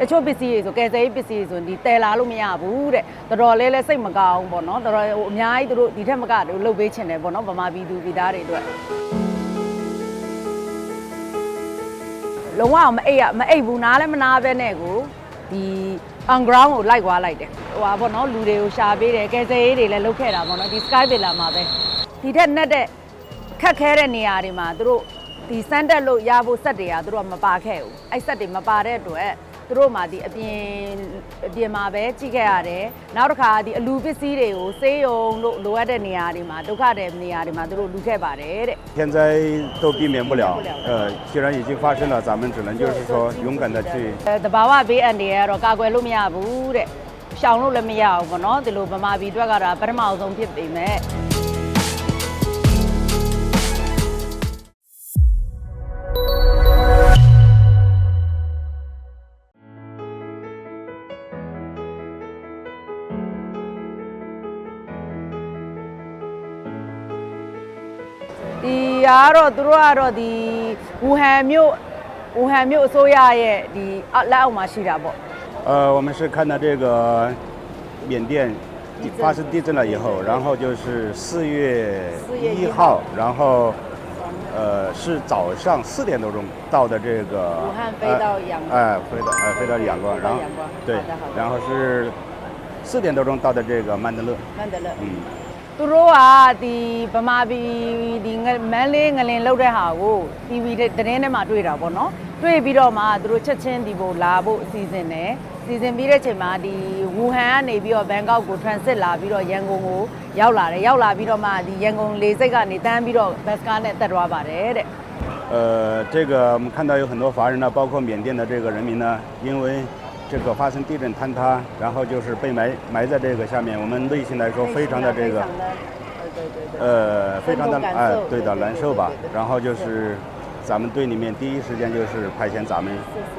တချို့ပစ္စည်းတွေဆိုကယ်ဆယ်ရေးပစ္စည်းတွေဆိုဒီတည်လာလို့မရဘူးတဲ့တော်တော်လေးလဲစိတ်မကောင်းပေါ့နော်တော်တော်ဟိုအများကြီးသူတို့ဒီထက်မကသူလှုပ်ပေးချင်တယ်ပေါ့နော်ဗမာပြည်သူပြည်သားတွေအတွက်လုံးဝမအိပ်ရမအိပ်ဘူးနားလည်းမနာပဲနဲ့ကိုဒီ on ground ကိုလိုက်သွားလိုက်တယ်ဟိုပါပေါ့နော်လူတွေကိုရှာပေးတယ်ကယ်ဆယ်ရေးတွေလည်းလုပ်ခဲ့တာပေါ့နော်ဒီ sky villa မှာပဲဒီထက်နဲ့တဲ့ခက်ခဲတဲ့နေရာတွေမှာသူတို့ဒီစမ်းတက်လို့ရဖို့စက်တွေကသူတို့ကမပါခဲ့ဘူးအဲ့စက်တွေမပါတဲ့အတွက် သူတို့မှဒီအပြင်အပြင်မှာပဲကြည့်ခဲ့ရတယ်နောက်တစ်ခါဒီအလူပစ္စည်းတွေကိုစေးရုံလို့လိုအပ်တဲ့နေရာတွေမှာဒုက္ခတဲ့နေရာတွေမှာသူတို့လူခဲ့ပါတယ်တဲ့ 现在都避免不了避免不了，呃，既然已经发生了，咱们只能就是说勇敢的去 အဲတဘာဝဘေးအန္တရာယ်ကတော့ကာကွယ်လို့မရဘူးတဲ့ရှောင်လို့လည်းမရဘူးပေါ့နော်ဒီလိုဗမာပြည်အတွက်ကတော့ပထမအဆုံးဖြစ်ပေမဲ့ ဒီကတော့သူတို့ကတော့ဒီဝူဟန်မြို့ဝူဟန်မြို့အစိုးရရဲ့ဒီအောက်လက်အောက်မှာရှိတာပေါ့ 呃，我们是看到这个缅甸地发生地震了以后，然后就是四月4月1一号，然后呃是早上四点多钟到的这个武汉飞到仰光哎、飞到呃飞到仰光，然后飞到仰光对好的好的，然后是四点多钟到的这个曼德勒， မှန်တယ်လို့ 嗯。 သူတို့ကဒီဗမာပြည်ဒီငမန်းလေးငလင်လောက်တဲ့ဟာကို TV တဲ့သတင်းထဲမှာတွေ့တာပေါ့နော်တွေ့ပြီးတော့မှသူတို့ချက်ချင်းဒီကိုလာဖို့အစီအစဉ်တယ်စီစဉ်ပြီးတဲ့ချိန်မှာဒီဝူဟန်ကနေပြီးတော့ဘန်ကောက်ကို transit လာပြီးတော့ရန်ကုန်ကိုရောက်လာတယ်ရောက်လာပြီးတော့မှဒီရန်ကုန်လေဆိပ်ကနေတန်းပြီးတော့ဘတ်စကားနဲ့တက်သွားပါတယ်တဲ့ 呃，这个我们看到有很多华人呢，包括缅甸的这个人民呢，因为 这个发生地震坍塌，然后就是被埋埋在这个下面，我们内心来说非常的这个对对对呃非常的深同感哎受对的对对难受吧对对对。然后就是咱们队里面第一时间就是派遣咱们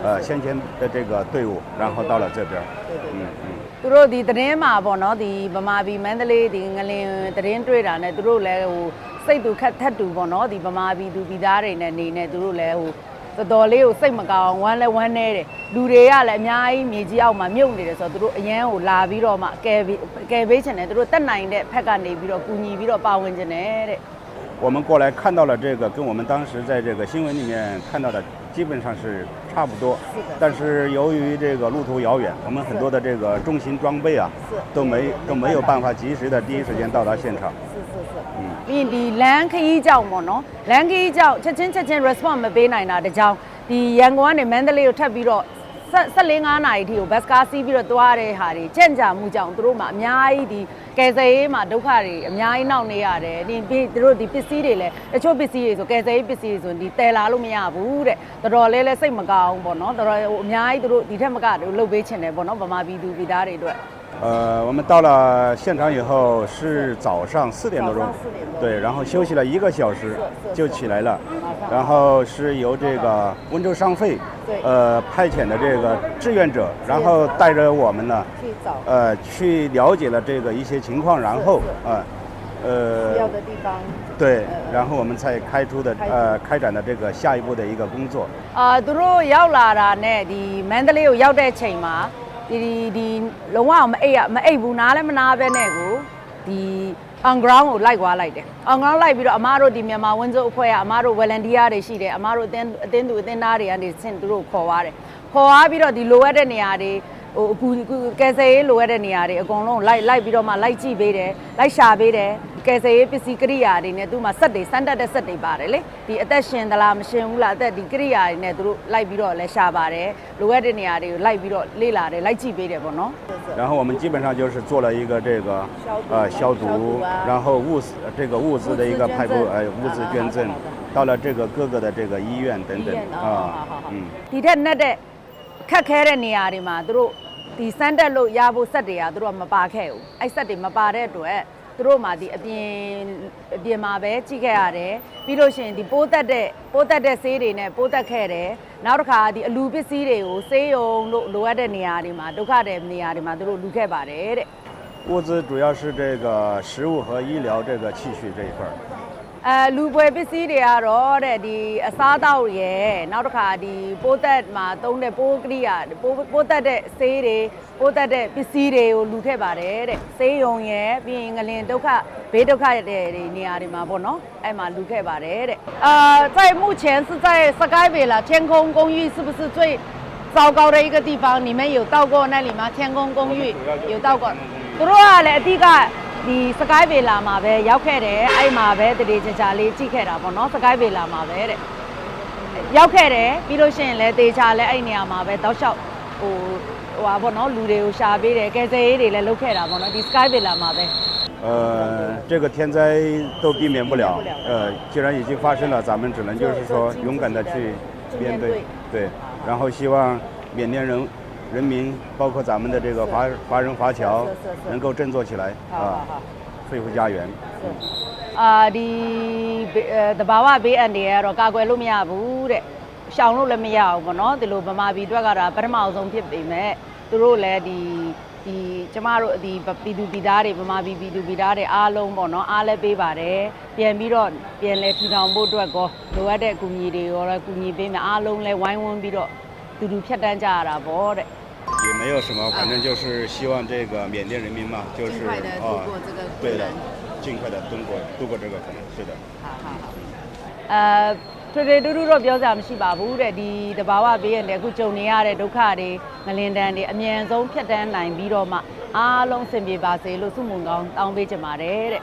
呃先前的这个队伍，然后到了这边。对对对嗯嗯。 သူတို့ဒီသတင်းမှာပေါ့နော်ဒီဗမာပြည်မန္တလေးဒီငလင်သတင်းတွေ့တာနဲ့သူတို့လည်းဟိုစိတ်တူခက်ထက်တူပေါ့နော်ဒီဗမာပြည်သူပြည်သားတွေနဲ့နေနေသူတို့လည်းဟို တော်တော်လေးကိုစိတ်မကောင်းဝမ်းလဲဝမ်းနေတယ်လူတွေကလည်းအများကြီးမြေကြီးအောက်မှာမြုပ်နေတယ်ဆိုတော့သူတို့အရန်ကိုလာပြီးတော့မှကယ်ပြီးကယ်ပေးချင်တယ်သူတို့တက်နိုင်တဲ့ဖက်ကနေပြီးတော့ကူညီပြီးတော့ပါဝင်ချင်တယ်တဲ့ 我们过来看到了这个，跟我们当时在这个新闻里面看到的 基本上是差不多是的。但是由于这个路途遥远，我们很多的这个重型装备啊是都没都没有办法及时的第一时间到达现场。 စစ်စစ်စစ် 嗯。 ပြီးရင်ဒီလမ်းခရီးကြောင့်ပေါ့နော်လမ်းခရီးကြောင့်ချက်ချင်းချက်ချင်း response မပေးနိုင်တာတကြောင်ဒီရန်ကုန်ကနေမန္တလေးကိုထပ်ပြီးတော့ ဆက်၄၅နာရီထိကိုဘတ်စကားစီးပြီးတော့သွားတဲ့ဟာတွေကြန့်ကြာမှုကြောင့်သူတို့မှအများကြီးဒီကယ်ဆယ်ရေးမှာဒုက္ခတွေအများကြီးနောက်နေရတယ်ဒီပြီးသူတို့ဒီပစ္စည်းတွေလည်းတချို့ပစ္စည်းတွေဆိုကယ်ဆယ်ရေးပစ္စည်းတွေဆိုဒီတည်လာလို့မရဘူးတဲ့တော်တော်လေးလဲစိတ်မကောင်းပေါ့နော်တော်တော်ဟိုအများကြီးသူတို့ဒီထက်မကသူလှုပ်ပေးချင်တယ်ပေါ့နော်ဗမာပြည်သူပြည်သားတွေအတွက် 呃，我们到了现场以后是早上四点多钟，对，然后休息了一个小时就起来了，然后是由这个温州商会，呃，派遣的这个志愿者，然后带着我们呢，呃，去了解了这个一些情况，然后，呃，呃，要的地方，对，然后我们才开出的呃开展的这个下一步的一个工作。啊，都要，你有要得钱吗？ ဒီဒီဒီလုံးဝမအိပ်ရမအိပ်ဘူးနားလည်းမနာပဲနဲ့ကိုဒီ on ground ကိုလိုက်သွားလိုက်တယ် on ground လိုက်ပြီးတော့အမားတို့ဒီမြန်မာဝန်စုအဖွဲ့ကအမားတို့ volunteer တွေရှိတယ်အမားတို့အတင်းအတင်းသူအတင်းသားတွေကနေဆင့်သူတို့ခေါ်သွားတယ်ခေါ်သွားပြီးတော့ဒီလိုအပ်တဲ့နေရာတွေဟိုအခုကယ်ဆယ်ရေးလိုအပ်တဲ့နေရာတွေအကုန်လုံးလိုက်လိုက်ပြီးတော့မှလိုက်ကြည့်ပေးတယ်လိုက်ရှာပေးတယ် ကယ်ဆယ်ရေးပစ္စည်းကိရိယာတွေနဲ့သူ့မှာစက်တွေစမ်းတက်တဲ့စက်တွေပါတယ်လေဒီအသက်ရှင်သလားမရှင်ဘူးလားအသက်ဒီကိရိယာတွေနဲ့သူတို့လိုက်ပြီးတော့လဲရှာပါတယ်လိုအပ်တဲ့နေရာတွေကိုလိုက်ပြီးတော့လေ့လာတယ်လိုက်ကြည့်ပေးတယ်ပေါ့နော် 然后我们基本上就是做了一个这个呃消毒消毒啊，然后物资这个物资的一个派布，哎，物资捐赠好的好的，到了这个各个的这个医院等等医院哦好好啊好，嗯。 ဒီထက်နဲ့တဲ့ခက်ခဲတဲ့နေရာတွေမှာသူတို့ဒီစမ်းတက်လို့ရဖို့စက်တွေကသူတို့ကမပါခဲ့ဘူးအဲ့စက်တွေမပါတဲ့အတွက် သူတို့မှဒီအပြင်အပြင်မှာပဲကြည့်ခဲ့ရတယ်ပြီးလို့ရှိရင်ဒီပိုးတက်တဲ့ပိုးတက်တဲ့ဆေးတွေနဲ့ပိုးတက်ခဲ့တယ်နောက်တစ်ခါဒီအလူပစ္စည်းတွေကိုဆေးရုံလို့လိုအပ်တဲ့နေရာတွေမှာဒုက္ခတဲ့နေရာတွေမှာသူတို့လူခဲ့ပါတယ်တဲ့ 物资主要是这个食物和医疗这个器具这一块儿。 အဲလူပွဲပစ္စည်းတွေကတော့တဲ့ဒီအစားအသောက်ရယ်နောက်တစ်ခါဒီပိုးသက်မှာသုံးတဲ့ပိုးကရိယာပိုးပိုးသက်တဲ့ဆေးတွေပိုးသက်တဲ့ပစ္စည်းတွေကိုလူခဲ့ပါတယ်တဲ့ဆေးရုံရယ်ပြီးရင်ငလင်ဒုက္ခဘေးဒုက္ခတဲ့တွေနေရာတွေမှာပေါ့နော်အဲ့မှာလူခဲ့ပါတယ်တဲ့အာ在目前是在 Skyway 啦天空公寓是不是最糟糕的一个地方你们有到过那里吗天空公寓有到过သူတို့ကလည်းအတိက ဒီ Skyway လာမှာပဲရောက်ခဲ့တယ်အဲ့မှာပဲတရေချာချာလေးကြည့်ခဲ့တာပေါ့နော် Skyway လာမှာပဲတဲ့ ရောက်ခဲ့တယ်ပြီးလို့ရှိရင်လည်းတေချာလည်းအဲ့နေရာမှာပဲတောက်လျှောက်ဟိုဟိုပါပေါ့နော်လူတွေကိုရှာပေးတယ်ကယ်ဆယ်ရေးတွေလည်းလုပ်ခဲ့တာပေါ့နော်ဒီ Sky Villa မှာပဲ 呃，这个天灾都避免不了避免不了，呃，既然已经发生了，咱们只能就是说做勇敢的去面面对，对，然后希望缅甸人 人民，包括咱们的这个华华人华侨是是是，能够振作起来好好啊好，恢复家园。 အာဒီဘေးအဲတဘာဝဘေးအန္တရာယ်ကတော့ကာကွယ်လို့မရဘူးတဲ့ရှောင်လို့လည်းမရဘူးပေါ့နော်ဒီလိုဗမာပြည်အတွက်ကတော့ပထမအောင်ဆုံးဖြစ်ပေမဲ့သူတို့လည်းဒီဒီကျမတို့ဒီပြည်သူပြည်သားတွေဗမာပြည်ပြည်သူပြည်သားတွေအားလုံးပေါ့နော်အားလည်းပေးပါတယ်ပြန်ပြီးတော့ပြန်လဲထူထောင်ဖို့အတွက်ကောလိုအပ်တဲ့အကူအညီတွေရောလည်းကူညီပေးမယ်အားလုံးလည်းဝိုင်းဝန်းပြီးတော့ တူတူဖြတ်တန်းကြရတာပေါ့တဲ့ 也没有什么，反正就是希望这个缅甸人民嘛，就是尽快地度啊过这个，对的困难，尽快的度过度过这个可能，是的。 ဟာဟာအဲထွေထွေတူတူတော့ပြောကြမရှိပါဘူးတဲ့ဒီတဘာဝဘေးရင်လည်းအခုကြုံနေရတဲ့ဒုက္ခတွေငလင်တန်းတွေအမြန်ဆုံးဖြတ်တန်းနိုင်ပြီးတော့မှအားလုံးအဆင်ပြေပါစေလို့ဆုမွန်ကောင်းတောင်းပေးကြပါတယ်တဲ့